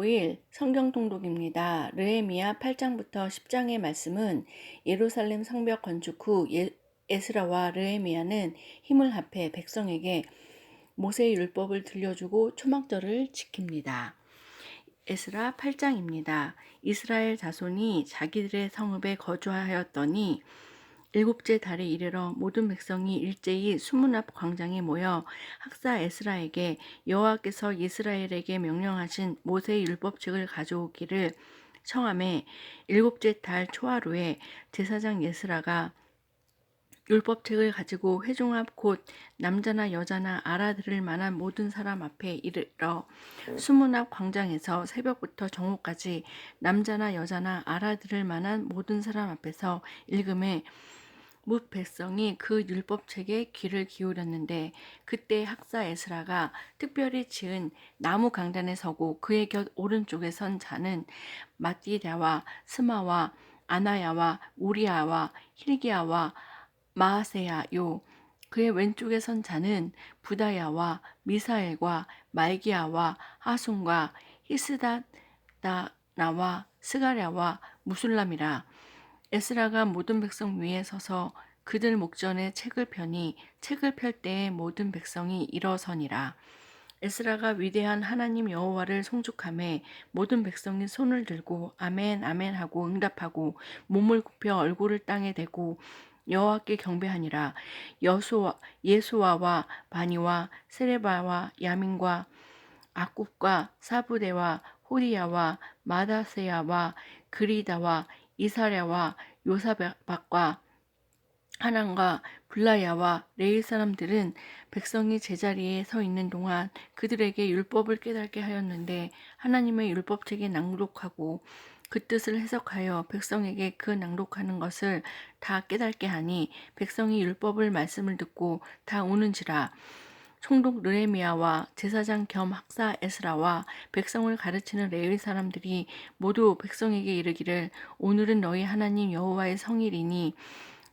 5일 성경 통독입니다. 르헤미야 8장부터 10장의 말씀은 예루살렘 성벽 건축 후 예- 에스라와 르헤미야는 힘을 합해 백성에게 모세의 율법을 들려주고 초막절을 지킵니다. 에스라 8장입니다. 이스라엘 자손이 자기들의 성읍에 거주하였더니 일곱째 달에 이르러 모든 백성이 일제히 수문 앞 광장에 모여 학사 에스라에게 여호와께서 이스라엘에게 명령하신 모세의 율법책을 가져오기를 청함에 일곱째 달 초하루에 제사장 예스라가 율법책을 가지고 회중 앞 곧 남자나 여자나 알아들을 만한 모든 사람 앞에 이르러 수문 앞 광장에서 새벽부터 정오까지 남자나 여자나 알아들을 만한 모든 사람 앞에서 읽음에 뭇 백성이 그 율법책에 귀를 기울였는데 그때 학사 에스라가 특별히 지은 나무 강단에 서고 그의 곁 오른쪽에 선 자는 마띠다와 스마와 아나야와 우리아와 힐기야와 마하세야요. 그의 왼쪽에 선 자는 부다야와 미사엘과 말기야와 하순과 히스다나와 스가랴와 무술람이라 에스라가 모든 백성 위에 서서 그들 목전에 책을 펴니 책을 펼 때에 모든 백성이 일어서니라. 에스라가 위대한 하나님 여호와를 송축함에 모든 백성이 손을 들고 아멘 아멘 하고 응답하고 몸을 굽혀 얼굴을 땅에 대고 여호와께 경배하니라. 여수와 예수와와 바니와 세레바와 야민과 아굽과 사부대와 호리야와 마다세야와 그리다와 이사랴와 요사박과 하난과 블라야와 레일 사람들은 백성이 제자리에 서 있는 동안 그들에게 율법을 깨닫게 하였는데 하나님의 율법책에 낭독하고 그 뜻을 해석하여 백성에게 그 낭독하는 것을 다 깨닫게 하니 백성이 율법을 말씀을 듣고 다 우는지라 총독 르헤미야와 제사장 겸 학사 에스라와 백성을 가르치는 레위 사람들이 모두 백성에게 이르기를 오늘은 너희 하나님 여호와의 성일이니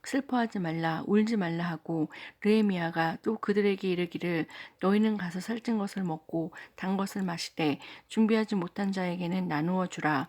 슬퍼하지 말라 울지 말라 하고 르헤미야가 또 그들에게 이르기를 너희는 가서 살찐 것을 먹고 단 것을 마시되 준비하지 못한 자에게는 나누어 주라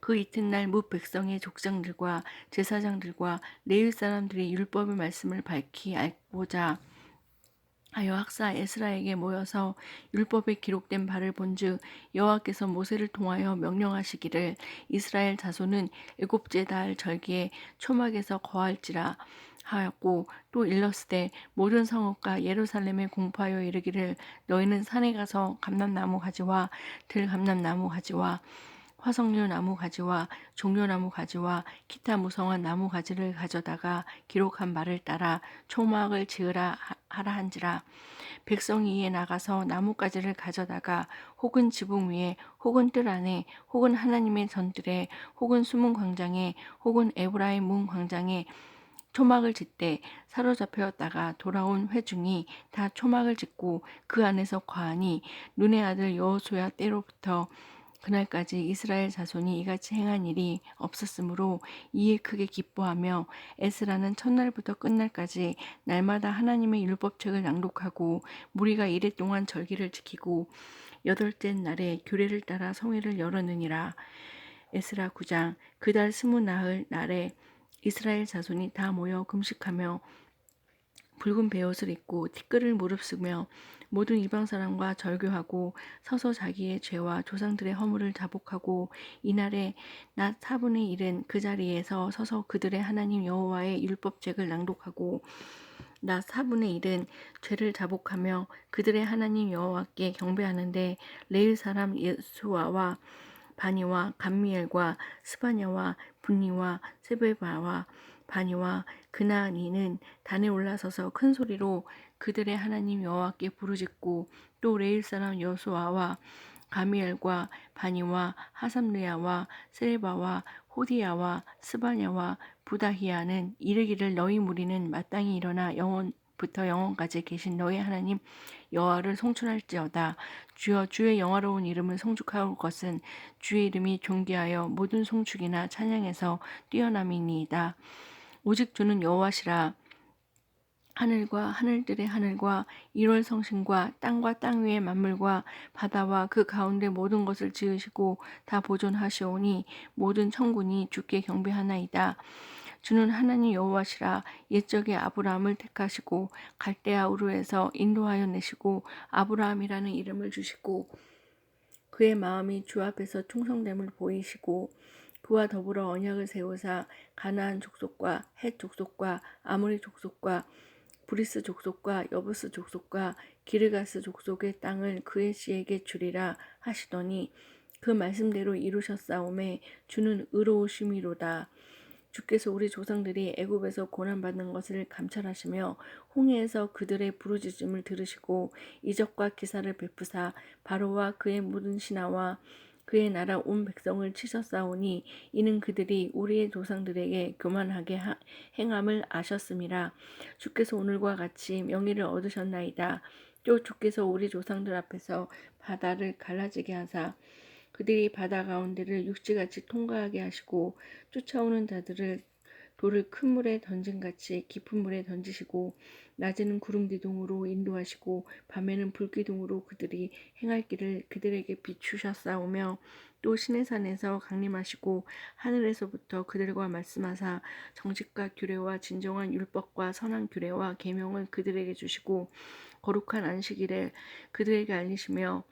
그 이튿날 무 백성의 족장들과 제사장들과 레위 사람들이 율법의 말씀을 밝히 알고자 하여 학사 에스라에게 모여서 율법에 기록된 바를 본즉 여호와께서 모세를 통하여 명령하시기를 이스라엘 자손은 일곱째 달 절기에 초막에서 거할지라 하였고 또 일렀으되 모든 성읍과 예루살렘에 공포하여 이르기를 너희는 산에 가서 감람나무 가지와 들 감람나무 가지와 화석류 나무 가지와 종려나무 가지와 기타 무성한 나무 가지를 가져다가 기록한 말을 따라 초막을 지으라 하라 한지라 백성이 이에 나가서 나뭇가지를 가져다가 혹은 지붕 위에 혹은 뜰 안에 혹은 하나님의 전들에 혹은 숨은 광장에 혹은 에브라임 문 광장에 초막을 짓되 사로잡혔다가 돌아온 회중이 다 초막을 짓고 그 안에서 과하니 눈의 아들 여호수야 때로부터 그날까지 이스라엘 자손이 이같이 행한 일이 없었으므로 이에 크게 기뻐하며 에스라는 첫날부터 끝날까지 날마다 하나님의 율법책을 낭독하고 무리가 이래 동안 절기를 지키고 여덟째 날에 규례를 따라 성회를 열었느니라. 에스라 9장 그달 스무 나흘 날에 이스라엘 자손이 다 모여 금식하며 붉은 베옷을 입고 티끌을 무릅쓰며 모든 이방 사람과 절교하고 서서 자기의 죄와 조상들의 허물을 자복하고 이날에 낮 4분의 1은 그 자리에서 서서 그들의 하나님 여호와의 율법책을 낭독하고 낮 4분의 1은 죄를 자복하며 그들의 하나님 여호와께 경배하는데 레일 사람 예수아와 바니와 감미엘과 스바냐와 분니와 세베바와 바니와 그나니는 단에 올라서서 큰 소리로 그들의 하나님 여호와께 부르짖고 또 레일 사람 여수아와 가미엘과 바니와 하삼르야와 세레바와 호디야와 스바냐와 부다히야는 이르기를 너희 무리는 마땅히 일어나 영원 부터 영원까지 계신 너희 하나님 여호와를 송축할지어다. 주여 주의 영화로운 이름을 송축할 것은 주의 이름이 존귀하여 모든 송축이나 찬양에서 뛰어남이니이다. 오직 주는 여호와시라 하늘과 하늘들의 하늘과 일월 성신과 땅과 땅 위의 만물과 바다와 그 가운데 모든 것을 지으시고 다 보존하시오니 모든 천군이 주께 경배하나이다. 주는 하나님 여호와시라 옛적에 아브라함을 택하시고 갈대아 우르에서 인도하여 내시고 아브라함이라는 이름을 주시고 그의 마음이 주 앞에서 충성됨을 보이시고 그와 더불어 언약을 세우사 가나안 족속과 헷 족속과 아모리 족속과 브리스 족속과 여부스 족속과 기르가스 족속의 땅을 그의 씨에게 주리라 하시더니 그 말씀대로 이루셨사오매 주는 의로우심이로다. 주께서 우리 조상들이 애굽에서 고난받는 것을 감찰하시며 홍해에서 그들의 부르짖음을 들으시고 이적과 기사를 베푸사 바로와 그의 모든 신하와 그의 나라 온 백성을 치셨사오니 이는 그들이 우리의 조상들에게 교만하게 하, 행함을 아셨음이라 주께서 오늘과 같이 명예를 얻으셨나이다. 또 주께서 우리 조상들 앞에서 바다를 갈라지게 하사 그들이 바다 가운데를 육지같이 통과하게 하시고 쫓아오는 자들을 돌을 큰 물에 던진 같이 깊은 물에 던지시고 낮에는 구름 기둥으로 인도하시고 밤에는 불 기둥으로 그들이 행할 길을 그들에게 비추셨사오며 또 신의 산에서 강림하시고 하늘에서부터 그들과 말씀하사 정직과 규례와 진정한 율법과 선한 규례와 계명을 그들에게 주시고 거룩한 안식일에 그들에게 알리시며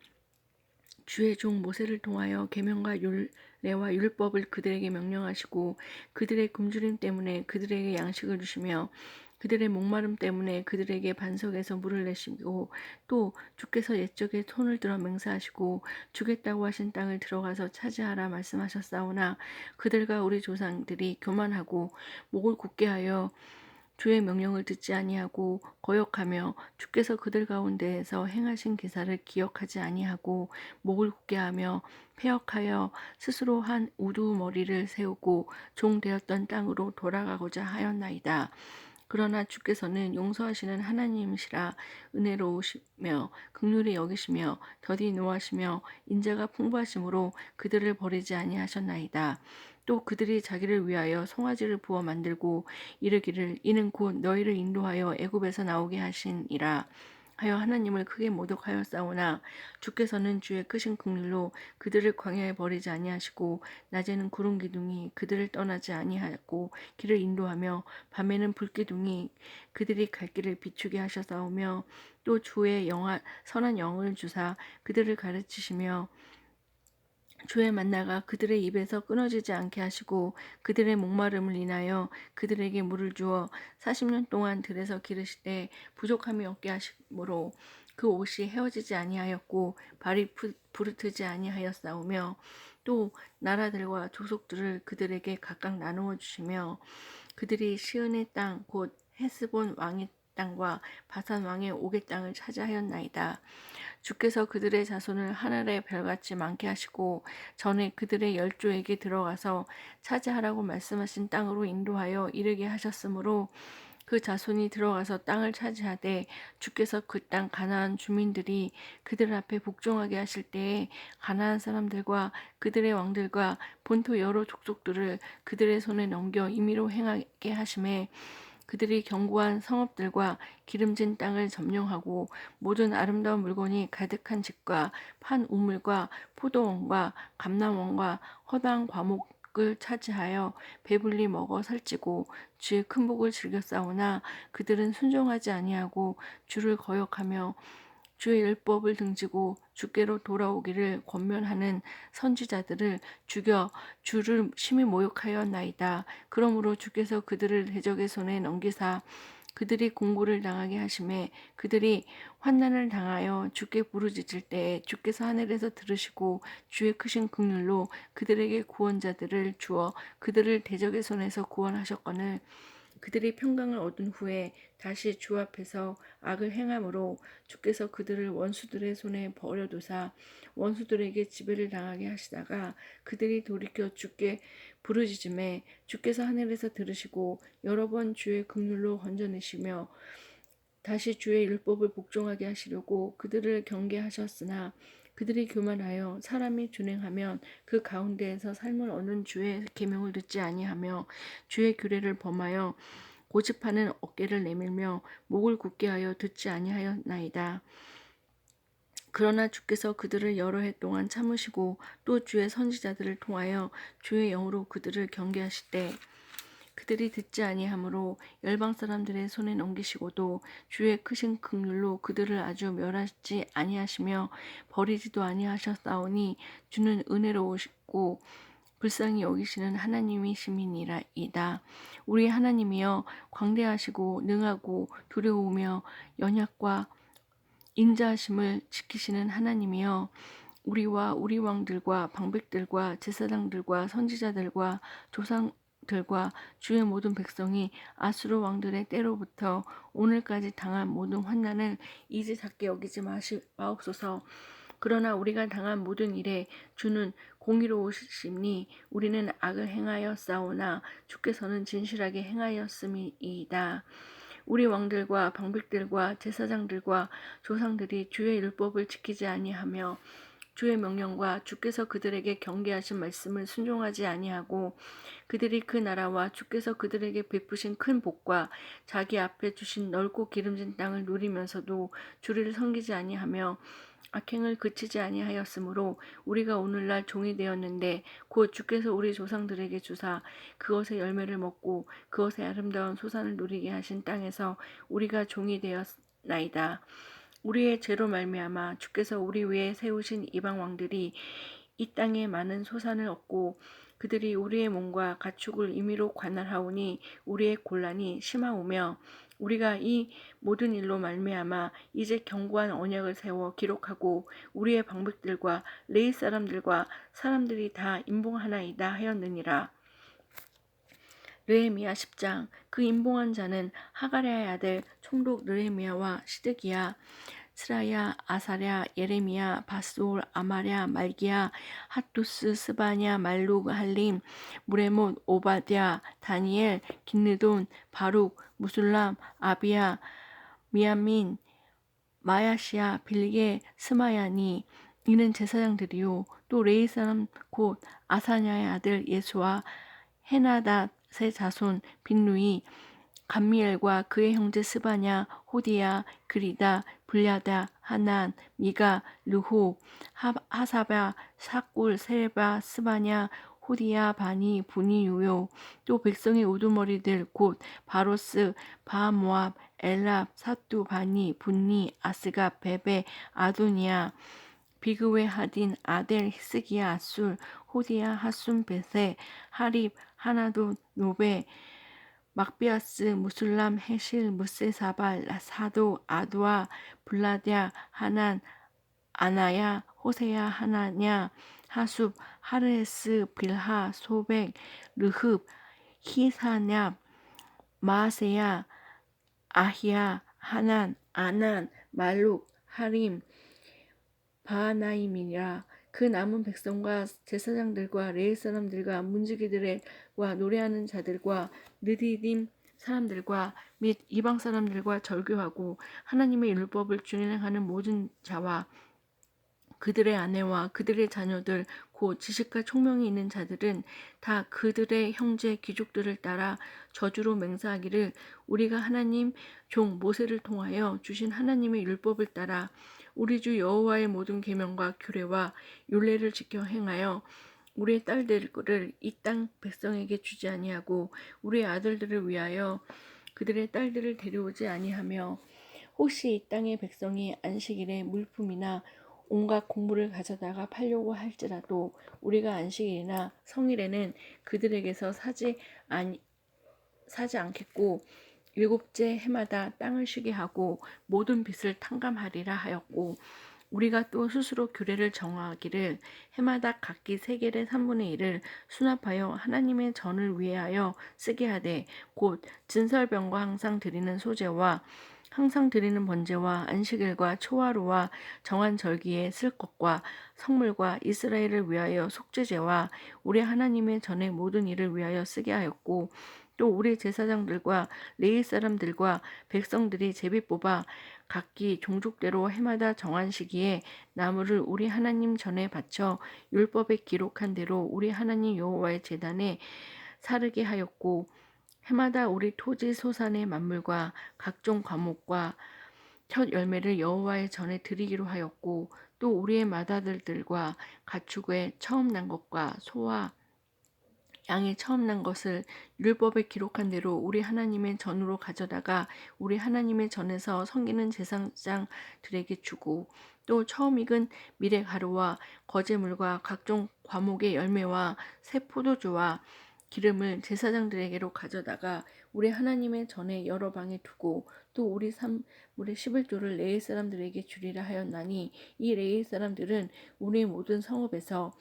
주의 종 모세를 통하여 계명과 율례와 율법을 그들에게 명령하시고 그들의 굶주림 때문에 그들에게 양식을 주시며 그들의 목마름 때문에 그들에게 반석에서 물을 내시고 또 주께서 옛적에 손을 들어 맹세하시고 주겠다고 하신 땅을 들어가서 차지하라 말씀하셨사오나 그들과 우리 조상들이 교만하고 목을 굳게 하여 주의 명령을 듣지 아니하고 거역하며 주께서 그들 가운데에서 행하신 기사를 기억하지 아니하고 목을 굳게 하며 폐역하여 스스로 한 우두머리를 세우고 종되었던 땅으로 돌아가고자 하였나이다. 그러나 주께서는 용서하시는 하나님이시라 은혜로우시며 극률이 여기시며 더디 노하시며 인자가 풍부하심으로 그들을 버리지 아니하셨나이다. 또 그들이 자기를 위하여 송아지를 부어 만들고 이르기를 이는 곧 너희를 인도하여 애굽에서 나오게 하신이라 하여 하나님을 크게 모독하여 싸우나 주께서는 주의 크신 긍휼로 그들을 광야에 버리지 아니하시고 낮에는 구름 기둥이 그들을 떠나지 아니하고 길을 인도하며 밤에는 불 기둥이 그들이 갈 길을 비추게 하셔싸우며 또 주의 영화 선한 영을 주사 그들을 가르치시며 주의 만나가 그들의 입에서 끊어지지 않게 하시고 그들의 목마름을 인하여 그들에게 물을 주어 40년 동안 들에서 기르시되 부족함이 없게 하심으로 그 옷이 헤어지지 아니하였고 발이 부르트지 아니하였사오며 또 나라들과 조속들을 그들에게 각각 나누어 주시며 그들이 시은의 땅 곧 헤스본 왕의 땅과 바산 왕의 옥의 땅을 차지하였나이다. 주께서 그들의 자손을 하늘의 별같이 많게 하시고 전에 그들의 열조에게 들어가서 차지하라고 말씀하신 땅으로 인도하여 이르게 하셨으므로 그 자손이 들어가서 땅을 차지하되 주께서 그 땅 가나안 주민들이 그들 앞에 복종하게 하실 때에 가나안 사람들과 그들의 왕들과 본토 여러 족속들을 그들의 손에 넘겨 임의로 행하게 하심에 그들이 견고한 성읍들과 기름진 땅을 점령하고 모든 아름다운 물건이 가득한 집과 판 우물과 포도원과 감남원과 허당 과목 을 차지하여 배불리 먹어 살찌고 주의 큰 복을 즐겨 싸우나 그들은 순종하지 아니하고 주를 거역하며 주의 율법을 등지고 주께로 돌아오기를 권면하는 선지자들을 죽여 주를 심히 모욕하였나이다. 그러므로 주께서 그들을 대적의 손에 넘기사 그들이 공고를 당하게 하심에 그들이 환난을 당하여 주께 부르짖을 때에 주께서 하늘에서 들으시고 주의 크신 긍휼로 그들에게 구원자들을 주어 그들을 대적의 손에서 구원하셨거늘 그들이 평강을 얻은 후에 다시 주 앞에서 악을 행함으로 주께서 그들을 원수들의 손에 버려두사 원수들에게 지배를 당하게 하시다가 그들이 돌이켜 주께 부르짖음에 주께서 하늘에서 들으시고 여러 번 주의 긍휼로 건져내시며 다시 주의 율법을 복종하게 하시려고 그들을 경계하셨으나 그들이 교만하여 사람이 준행하면 그 가운데에서 삶을 얻는 주의 계명을 듣지 아니하며 주의 규례를 범하여 고집하는 어깨를 내밀며 목을 굳게 하여 듣지 아니하였나이다. 그러나 주께서 그들을 여러 해 동안 참으시고 또 주의 선지자들을 통하여 주의 영으로 그들을 경계하실 때 그들이 듣지 아니하므로 열방 사람들의 손에 넘기시고도 주의 크신 긍휼로 그들을 아주 멸하지 아니하시며 버리지도 아니하셨사오니 주는 은혜로우시고 불쌍히 여기시는 하나님이시민이라이다. 우리 하나님이여 광대하시고 능하고 두려우며 연약과 인자하심을 지키시는 하나님이여 우리와 우리 왕들과 방백들과 제사장들과 선지자들과 조상 들과 주의 모든 백성이 아수르 왕들의 때로부터 오늘까지 당한 모든 환난을 이제 작게 여기지 마시, 마옵소서. 그러나 우리가 당한 모든 일에 주는 공의로우시니 우리는 악을 행하여 싸우나 주께서는 진실하게 행하였음이이다. 우리 왕들과 방백들과 제사장들과 조상들이 주의 율법을 지키지 아니하며 주의 명령과 주께서 그들에게 경계하신 말씀을 순종하지 아니하고 그들이 그 나라와 주께서 그들에게 베푸신 큰 복과 자기 앞에 주신 넓고 기름진 땅을 누리면서도 주를 섬기지 아니하며 악행을 그치지 아니하였으므로 우리가 오늘날 종이 되었는데 곧 주께서 우리 조상들에게 주사 그것의 열매를 먹고 그것의 아름다운 소산을 누리게 하신 땅에서 우리가 종이 되었나이다. 우리의 죄로 말미암아 주께서 우리 위에 세우신 이방 왕들이 이 땅에 많은 소산을 얻고 그들이 우리의 몸과 가축을 임의로 관할하오니 우리의 곤란이 심하오며 우리가 이 모든 일로 말미암아 이제 견고한 언약을 세워 기록하고 우리의 방백들과 레이 사람들과 사람들이 다 인봉하나이다 하였느니라. 르헤미야 10장. 그 인봉한 자는 하가랴의 아들 총독 르헤미야와 시드기야 스라야, 아사랴, 예레미야, 바솔, 아마랴, 말기야, 핫두스, 스바냐, 말룩, 할림, 무레못, 오바댜, 다니엘, 긴느돈, 바룩, 무술람, 아비야, 미야민, 마야시야, 빌게, 스마야니. 이는 제사장들이요. 또 레이 사람 곧 아사냐의 아들 예수와 헤나닷 의 자손 빈누이 감미엘과 그의 형제 스바냐, 호디야, 그리다, 불야다, 하난, 미가, 르호, 하 사바, 사꿀, 세바, 스바냐, 호디야, 바니, 분이, 유요, 또 백성의 우두머리들 곧 바로스, 바모압, 엘랍, 사뚜, 바니, 분니, 아스가, 베베, 아도니아, 비그웨 하딘, 아델, 히스기야, 아술, 호디야, 하순, 베세, 하립, 하나도, 노베, 막비아스, 무술람, 해실, 무세사발, 사도, 아두아, 블라디아, 하난, 아나야, 호세야, 하나냐, 하숲, 하르에스, 빌하, 소백, 르흡, 히사냐, 마세야, 아히야, 하난, 아난, 말룩, 하림, 바나임이라 그 남은 백성과 제사장들과 레일 사람들과 문지기들과 노래하는 자들과 느디딤 사람들과 및 이방 사람들과 절교하고 하나님의 율법을 준행하는 모든 자와 그들의 아내와 그들의 자녀들 곧 지식과 총명이 있는 자들은 다 그들의 형제 귀족들을 따라 저주로 맹세하기를 우리가 하나님 종 모세를 통하여 주신 하나님의 율법을 따라 우리 주 여호와의 모든 계명과 규례와 율례를 지켜 행하여 우리의 딸들을 이 땅 백성에게 주지 아니하고 우리의 아들들을 위하여 그들의 딸들을 데려오지 아니하며 혹시 이 땅의 백성이 안식일에 물품이나 온갖 공물을 가져다가 팔려고 할지라도 우리가 안식일이나 성일에는 그들에게서 사지 아니 사지 않겠고 일곱째 해마다 땅을 쉬게 하고 모든 빚을 탕감하리라 하였고 우리가 또 스스로 규례를 정하기를 해마다 각기 세겔의 3분의 1을 수납하여 하나님의 전을 위하여 쓰게 하되 곧 진설병과 항상 드리는 소재와 항상 드리는 번제와 안식일과 초하루와 정한 절기에 쓸 것과 성물과 이스라엘을 위하여 속죄제와 우리 하나님의 전의 모든 일을 위하여 쓰게 하였고 또 우리 제사장들과 레위 사람들과 백성들이 제비 뽑아 각기 종족대로 해마다 정한 시기에 나무를 우리 하나님 전에 바쳐 율법에 기록한 대로 우리 하나님 여호와의 제단에 사르게 하였고 해마다 우리 토지 소산의 만물과 각종 과목과 첫 열매를 여호와의 전에 드리기로 하였고 또 우리의 맏아들들과 가축의 처음 난 것과 소와 양이 처음 난 것을 율법에 기록한 대로 우리 하나님의 전으로 가져다가 우리 하나님의 전에서 섬기는 제사장들에게 주고 또 처음 익은 미래 가루와 거제물과 각종 과목의 열매와 새 포도주와 기름을 제사장들에게로 가져다가 우리 하나님의 전에 여러 방에 두고 또 우리 산물의 11조를 레이 사람들에게 주리라 하였나니 이 레이 사람들은 우리 모든 성읍에서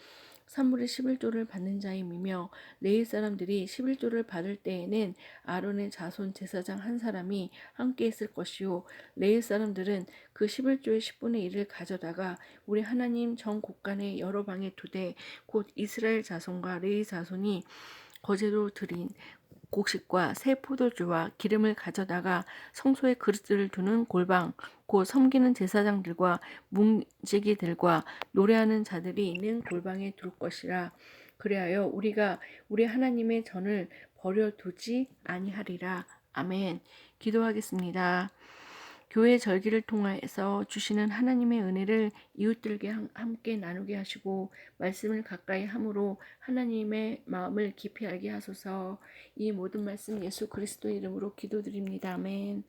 산물의 11조를 받는 자임이며 레이 사람들이 11조를 받을 때에는 아론의 자손 제사장 한 사람이 함께 있을 것이요. 레이 사람들은 그 11조의 10분의 1을 가져다가 우리 하나님 전 곳간의 여러 방에 두되 곧 이스라엘 자손과 레이 자손이 거제로 드린 곡식과 새 포도주와 기름을 가져다가 성소에 그릇들을 두는 골방 곧 섬기는 제사장들과 문지기들과 노래하는 자들이 있는 골방에 둘 것이라 그리하여 우리가 우리 하나님의 전을 버려두지 아니하리라 아멘 기도하겠습니다. 교회 절기를 통하여서 주시는 하나님의 은혜를 이웃들과 함- 함께 나누게 하시고 말씀을 가까이 함으로 하나님의 마음을 깊이 알게 하소서 이 모든 말씀 예수 그리스도의 이름으로 기도드립니다. 아멘.